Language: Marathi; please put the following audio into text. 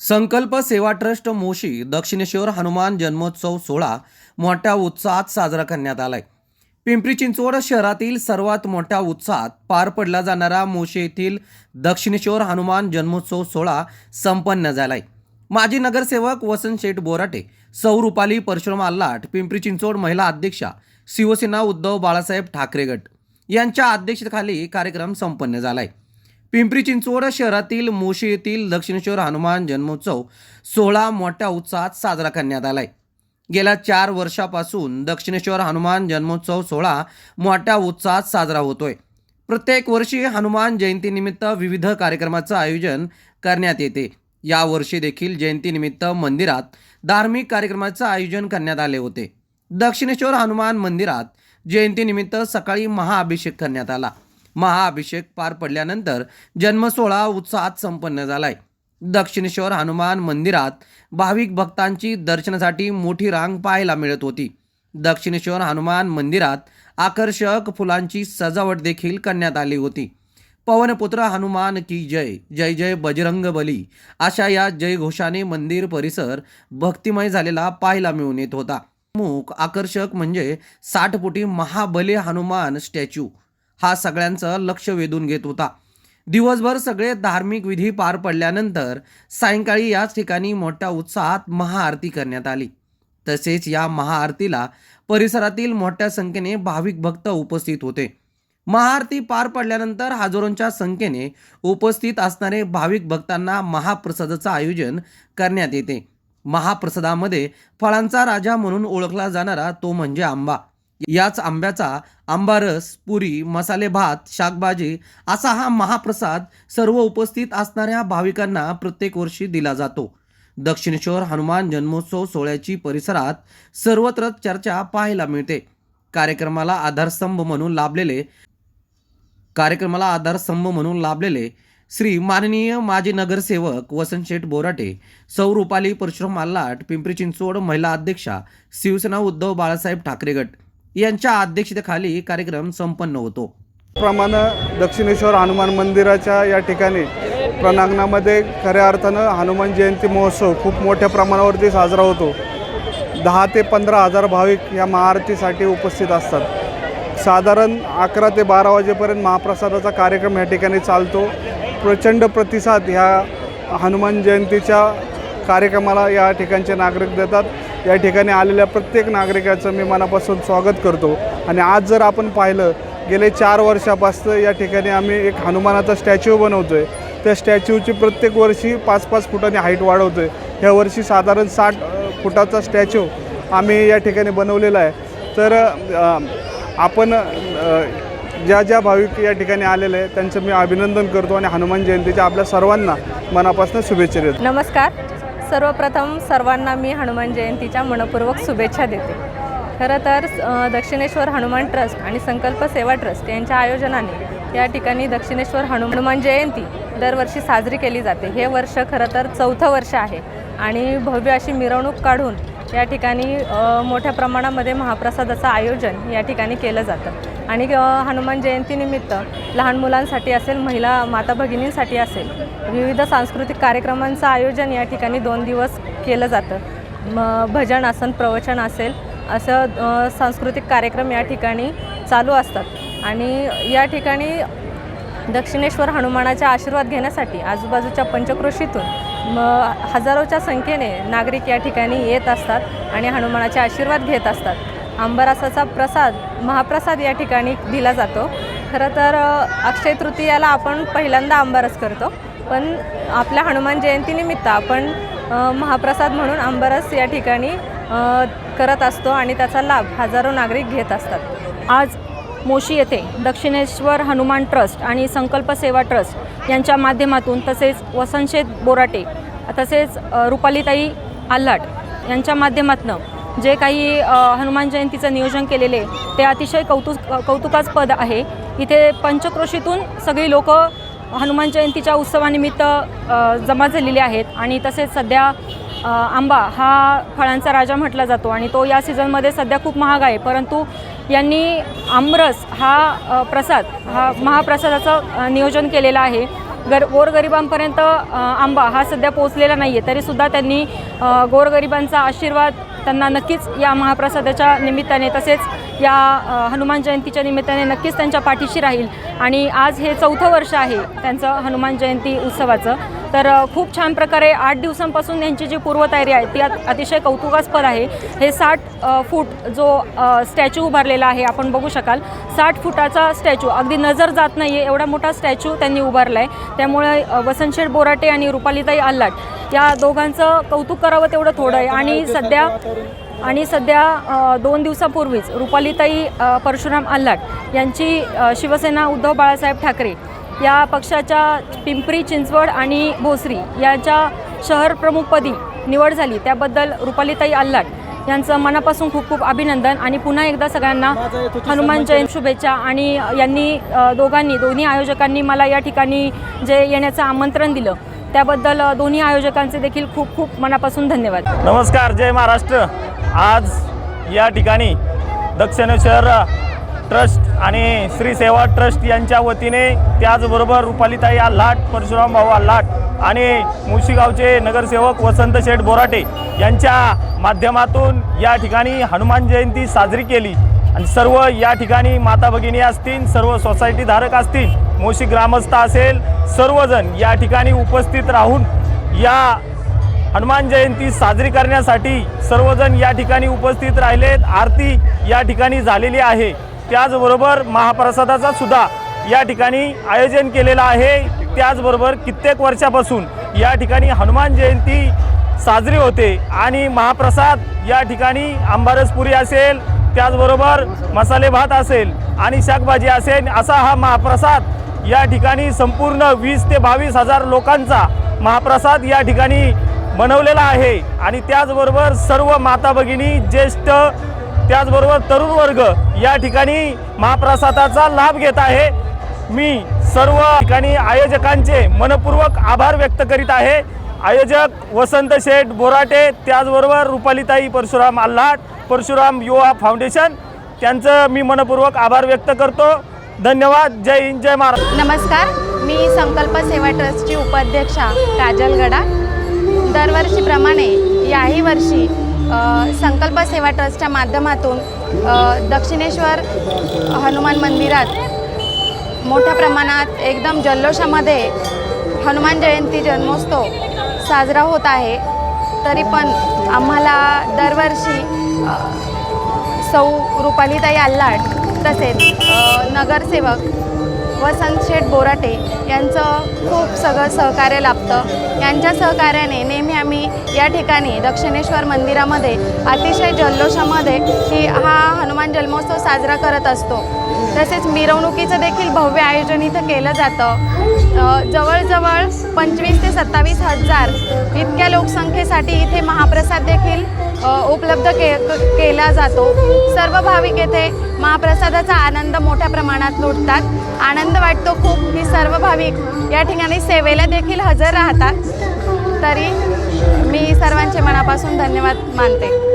संकल्प सेवा ट्रस्ट मोशी दक्षिणेश्वर हनुमान जन्मोत्सव सोहळा मोठ्या उत्साहात साजरा करण्यात आलाय. पिंपरी चिंचवड शहरातील सर्वात मोठ्या उत्साहात पार पडला जाणारा मोशी येथील दक्षिणेश्वर हनुमान जन्मोत्सव सोहळा संपन्न झालाय. माजी नगरसेवक वसंत शेठ बोराटे सौ रुपाली परशुराम आल्लाट पिंपरी चिंचवड महिला अध्यक्षा शिवसेना उद्धव बाळासाहेब ठाकरे गट यांच्या अध्यक्षतेखाली कार्यक्रम संपन्न झालाय. पिंपरी चिंचवड शहरातील मोशी येथील दक्षिणेश्वर हनुमान जन्मोत्सव सोहळा मोठ्या उत्साहात साजरा करण्यात आलाय. गेल्या चार वर्षापासून दक्षिणेश्वर हनुमान जन्मोत्सव सोहळा मोठ्या उत्साहात साजरा होतोय. प्रत्येक वर्षी हनुमान जयंतीनिमित्त विविध कार्यक्रमाचं आयोजन करण्यात येते. यावर्षी देखील जयंतीनिमित्त मंदिरात धार्मिक कार्यक्रमाचं आयोजन करण्यात आले होते. दक्षिणेश्वर हनुमान मंदिरात जयंतीनिमित्त सकाळी महाअभिषेक करण्यात आला. महाअभिषेक पार पडल्यानंतर जन्मसोहळा उत्साहात संपन्न झालाय. दक्षिणेश्वर हनुमान मंदिरात भाविक भक्तांची दर्शनासाठी मोठी रांग पाहायला मिळत होती. दक्षिणेश्वर हनुमान मंदिरात आकर्षक फुलांची सजावट देखील करण्यात आली होती. पवनपुत्र हनुमान की जय जय जय बजरंग बली अशा या जयघोषाने मंदिर परिसर भक्तिमय झालेला पाहायला मिळून येत होता. मुख आकर्षक म्हणजे साठ फुटी महाबले हनुमान स्टॅच्यू हा सगळ्यांचं लक्ष वेधून घेत होता. दिवसभर सगळे धार्मिक विधी पार पडल्यानंतर सायंकाळी याच ठिकाणी मोठ्या उत्साहात महाआरती करण्यात आली. तसेच या महाआरतीला परिसरातील मोठ्या संख्येने भाविक भक्त उपस्थित होते. महाआरती पार पडल्यानंतर हजारोंच्या संख्येने उपस्थित असणारे भाविक भक्तांना महाप्रसादाचं आयोजन करण्यात येते. महाप्रसादामध्ये फळांचा राजा म्हणून ओळखला जाणारा तो म्हणजे आंबा. याच आंब्याचा आंबारस पुरी मसाले भात शाकभाजी असा हा महाप्रसाद सर्व उपस्थित असणाऱ्या भाविकांना प्रत्येक वर्षी दिला जातो. दक्षिणेश्वर हनुमान जन्मोत्सव सोहळ्याची परिसरात सर्वत्र चर्चा पाहायला मिळते. कार्यक्रमाला आधारस्तंभ म्हणून लाभलेले कार्यक्रमाला आधारस्तंभ म्हणून लाभलेले श्री माननीय माजी नगरसेवक वसंत शेठ बोराटे सौ रुपाली परशुराम आल्लाट पिंपरी चिंचवड महिला अध्यक्षा शिवसेना उद्धव बाळासाहेब ठाकरे गट यांच्या अध्यक्षतेखाली कार्यक्रम संपन्न होतो. प्रमाणे दक्षिणेश्वर हनुमान मंदिराच्या या ठिकाणी प्रणांगणामध्ये खऱ्या अर्थानं हनुमान जयंती महोत्सव खूप मोठ्या प्रमाणावरती साजरा होतो. दहा ते पंधरा हजार भाविक या महाआरतीसाठी उपस्थित असतात. साधारण अकरा ते बारा वाजेपर्यंत महाप्रसादाचा कार्यक्रम या ठिकाणी चालतो. प्रचंड प्रतिसाद ह्या हनुमान जयंतीच्या कार्यक्रमाला या ठिकाणचे नागरिक देतात. या ठिकाणी आलेल्या प्रत्येक नागरिकाचं मी मनापासून स्वागत करतो. आणि आज जर आपण पाहिलं गेले चार वर्षापासून या ठिकाणी आम्ही एक हनुमानाचा स्टॅच्यू बनवतो आहे त्या स्टॅच्यूची प्रत्येक वर्षी पाच पाच फुटांनी हाईट वाढवतो आहे ह्या वर्षी साधारण साठ फुटाचा स्टॅच्यू आम्ही या ठिकाणी बनवलेला आहे. तर आपण ज्या ज्या भाविक या ठिकाणी आलेले आहे त्यांचं मी अभिनंदन करतो आणि हनुमान जयंतीच्या आपल्या सर्वांना मनापासून शुभेच्छा देतो. नमस्कार. सर्वप्रथम सर्वांना मी हनुमान जयंतीच्या मनपूर्वक शुभेच्छा देते. खरं तर दक्षिणेश्वर हनुमान ट्रस्ट आणि संकल्प सेवा ट्रस्ट यांच्या आयोजनाने या ठिकाणी दक्षिणेश्वर हनु हनुमान जयंती दरवर्षी साजरी केली जाते. हे वर्ष खरं तर चौथं वर्ष आहे आणि भव्य अशी मिरवणूक काढून या ठिकाणी मोठ्या प्रमाणामध्ये महाप्रसादाचं आयोजन या ठिकाणी केलं जातं. आणि हनुमान जयंतीनिमित्त लहान मुलांसाठी असेल महिला माता भगिनींसाठी असेल विविध सांस्कृतिक कार्यक्रमांचं आयोजन या ठिकाणी दोन दिवस केलं जातं. म भजन आसन प्रवचन असेल असं सांस्कृतिक कार्यक्रम या ठिकाणी चालू असतात. आणि या ठिकाणी दक्षिणेश्वर हनुमानाचा आशीर्वाद घेण्यासाठी आजूबाजूच्या पंचक्रोशीतून मग हजारोच्या संख्येने नागरिक या ठिकाणी येत असतात आणि हनुमानाचे आशीर्वाद घेत असतात. आंबरासाचा प्रसाद महाप्रसाद या ठिकाणी दिला जातो. खरं तर अक्षय तृतीयाला आपण पहिल्यांदा आंबारस करतो. पण आपल्या हनुमान जयंतीनिमित्त आपण महाप्रसाद म्हणून आंबारस या ठिकाणी करत असतो आणि त्याचा लाभ हजारो नागरिक घेत असतात. आज मोशी येथे दक्षिणेश्वर हनुमान ट्रस्ट आणि संकल्प सेवा ट्रस्ट यांच्या माध्यमातून तसेच वसंतशेत बोराटे तसेच रुपालीताई आल्हाट यांच्या माध्यमातून जे काही हनुमान जयंतीचं नियोजन केलेले ते अतिशय कौतुक कौतुकास्पद आहे. इथे पंचक्रोशीतून सगळी लोक हनुमान जयंतीच्या उत्सवानिमित्त जमा झालेले आहेत. आणि तसेच सध्या आंबा हा फळांचा राजा म्हटला जातो आणि तो या सीझनमध्ये सध्या खूप महाग आहे. परंतु यांनी आमरस हा प्रसाद हा महाप्रसादाचं नियोजन केलेलं आहे. गर गोरगरिबांपर्यंत आंबा हा सध्या पोहोचलेला नाही आहे तरीसुद्धा त्यांनी गोरगरिबांचा आशीर्वाद त्यांना नक्कीच या महाप्रसादाच्या निमित्ताने तसेच या हनुमान जयंतीच्या निमित्ताने नक्कीच त्यांच्या पाठीशी राहील. आणि आज हे चौथं वर्ष आहे त्यांचं हनुमान जयंती उत्सवाचं. तर खूप छान प्रकारे आठ दिवसांपासून यांची जी पूर्वतयारी आहे ती अतिशय कौतुकास्पद आहे. हे साठ फूट जो स्टॅच्यू उभारलेला आहे आपण बघू शकाल. साठ फुटाचा स्टॅच्यू अगदी नजर जात नाही आहे एवढा मोठा स्टॅच्यू त्यांनी उभारला आहे त्यामुळे वसंतशेठ बोराटे आणि रुपालीताई आल्लाट या दोघांचं कौतुक करावं तेवढं थोडं आहे. आणि सध्या आणि सध्या दोन दिवसापूर्वीच रुपालीताई परशुराम आल्हाट यांची शिवसेना उद्धव बाळासाहेब ठाकरे या पक्षाच्या पिंपरी चिंचवड आणि भोसरी यांच्या शहर प्रमुखपदी निवड झाली. त्याबद्दल रुपालीताई आल्लाट यांचं मनापासून खूप खूप अभिनंदन आणि पुन्हा एकदा सगळ्यांना हनुमान जयंती शुभेच्छा आणि यांनी दोघांनी दोन्ही आयोजकांनी मला या ठिकाणी जे येण्याचं आमंत्रण दिलं त्याबद्दल दोन्ही आयोजकांचे देखील खूप खूप मनापासून धन्यवाद. नमस्कार जय महाराष्ट्र. आज या ठिकाणी दक्षिणेश्वर ट्रस्ट आणि श्री सेवा ट्रस्ट यांच्या वतीने त्याचबरोबर रुपालीताई आल्हाट परशुराम भाऊ आल्हाट आणि मुळशीगावचे नगरसेवक वसंत शेठ बोराटे यांच्या माध्यमातून या ठिकाणी हनुमान जयंती साजरी केली. आणि सर्व या ठिकाणी माता भगिनी असतील सर्व सोसायटीधारक असतील मोशी ग्रामस्थ असेल सर्वजण या ठिकाणी उपस्थित राहून या हनुमान जयंती साजरी करण्यासाठी सर्वजण या ठिकाणी उपस्थित राहिलेत. आरती या ठिकाणी झालेली आहे. त्याचबरोबर महाप्रसादाचा सुद्धा या ठिकाणी आयोजन केलेलं आहे. त्याचबरोबर कित्येक वर्षापासून या ठिकाणी हनुमान जयंती साजरी होते आणि महाप्रसाद या ठिकाणी आंबारसपुरी असेल त्याचबरोबर मसाले भात असेल आणि शाकभाजी असेल असा हा महाप्रसाद या ठिकाणी संपूर्ण वीस ते बावीस हजार लोकांचा महाप्रसाद या ठिकाणी बनवलेला आहे. आणि त्याचबरोबर सर्व माता भगिनी ज्येष्ठ त्याचबरोबर तरुण वर्ग या ठिकाणी महाप्रसादाचा लाभ घेत आहे. मी सर्व ठिकाणी आयोजकांचे मनपूर्वक आभार व्यक्त करीत आहे. आयोजक वसंत शेठ बोराटे त्याचबरोबर रुपालीताई परशुराम आल्हाट परशुराम युवा फाउंडेशन त्यांचं मी मनपूर्वक आभार व्यक्त करतो. धन्यवाद. जय हिंद जय महाराष्ट्र. नमस्कार. मी संकल्प सेवा ट्रस्टची उपाध्यक्षा काजल गडा दरवर्षीप्रमाणे याही वर्षी संकल्प सेवा ट्रस्टच्या माध्यमातून दक्षिणेश्वर हनुमान मंदिरात मोठ्या प्रमाणात एकदम जल्लोषामध्ये हनुमान जयंती जन्मोत्सव साजरा होत आहे. तरी पण आम्हाला दरवर्षी सौ रुपालीताई आल्लाट तसेच नगरसेवक व शेठ बोराटे यांचं खूप सगळं सहकार्य लाभतं. यांच्या सहकार्याने नेहमी आम्ही या ठिकाणी दक्षिणेश्वर मंदिरामध्ये अतिशय जल्लोषामध्ये ही हा हनुमान जन्मोत्सव साजरा करत असतो. तसेच मिरवणुकीचं देखील भव्य आयोजन इथं केलं जातं. जवळजवळ पंचवीस ते सत्तावीस हजार इतक्या लोकसंख्येसाठी इथे महाप्रसाद देखील उपलब्ध के क- केला जातो. सर्व भाविक येथे महाप्रसादाचा आनंद मोठ्या प्रमाणात लुटतात. आनंद वाटतो खूप की सर्व भाविक या ठिकाणी सेवेला देखील हजर राहतात. तरी मी सर्वांचे मनापासून धन्यवाद मानते.